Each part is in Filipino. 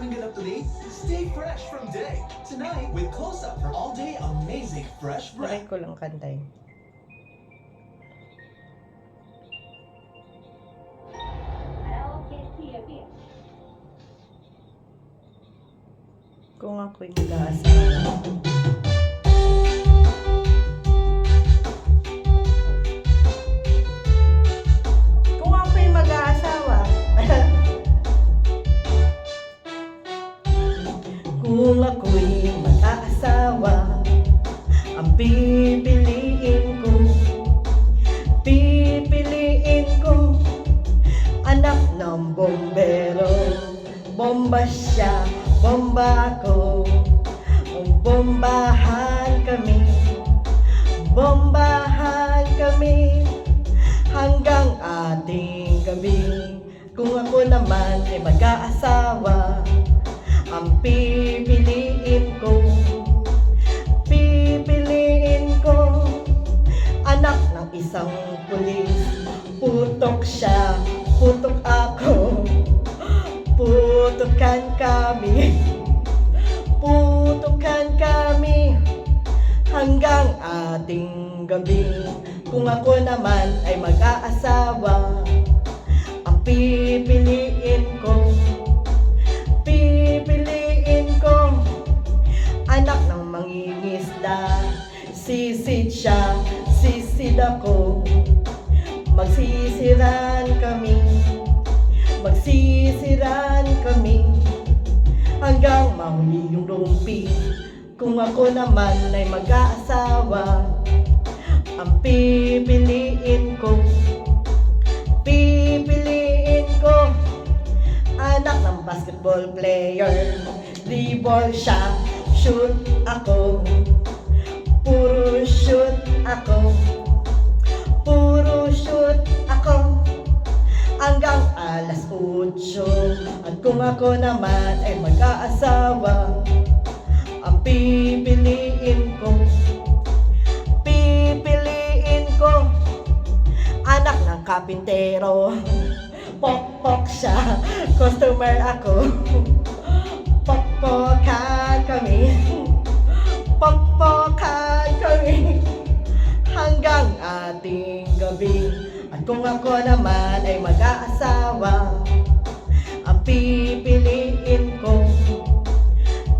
Having it up to date? Stay fresh from day. Tonight with Close Up for all day amazing fresh breath. ko lang kantay. Kung ako'y mag-aasawa. Kung pipiliin ko, pipiliin ko, anak ng bombero, bomba siya, bomba ko, bombahan kami, bombahan kami, hanggang ating gabi. Kung ako naman ay mag-aasawa, ang pipiliin isang pulis, putok siya, putok ako, putukan kami, putukan kami, hanggang ating gabi. Kung ako naman ay mag-aasawa, ang pipiliin sisid ako, magsisiran kami, magsisiran kami, hanggang mahuli yung lumpi. Kung ako naman ay mag-aasawa, ang pipiliin ko, pipiliin ko, anak ng basketball player, dribble siya, shoot ako, puro shoot ako, hanggang alas 8. At kung ako naman ay mag-aasawa, ang pipiliin ko, pipiliin ko, anak ng kapintero, pok-pok siya, customer ako, pok-pokan kami, pok-pokan kami, hanggang ating gabi. Kung ako naman ay mag-aasawa, ang pipiliin ko,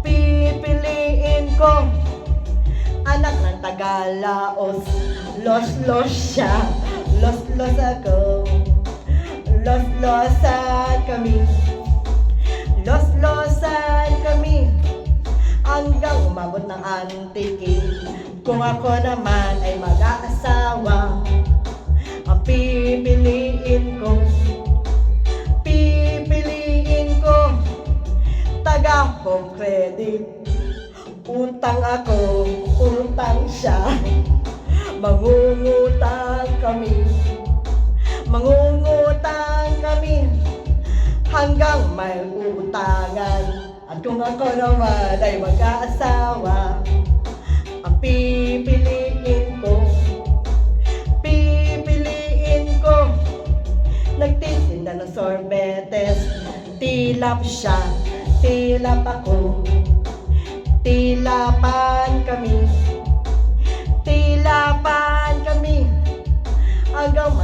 pipiliin ko, anak ng Tagalaos, los-los siya, los-los ako, los-losan kami, los-losan kami, hanggang umabot ng antiki. Kung ako naman ay mag-aasawa, credit. Utang ako, utang siya, mangungutang kami, mangungutang kami, hanggang may utangan. At kung ako naman ay mag-aasawa, ang pipiliin ko, pipiliin ko, nagtitinda ng sorbetes, tilap siya, tilap ako, tilapan kami, tilapan kami, hanggang.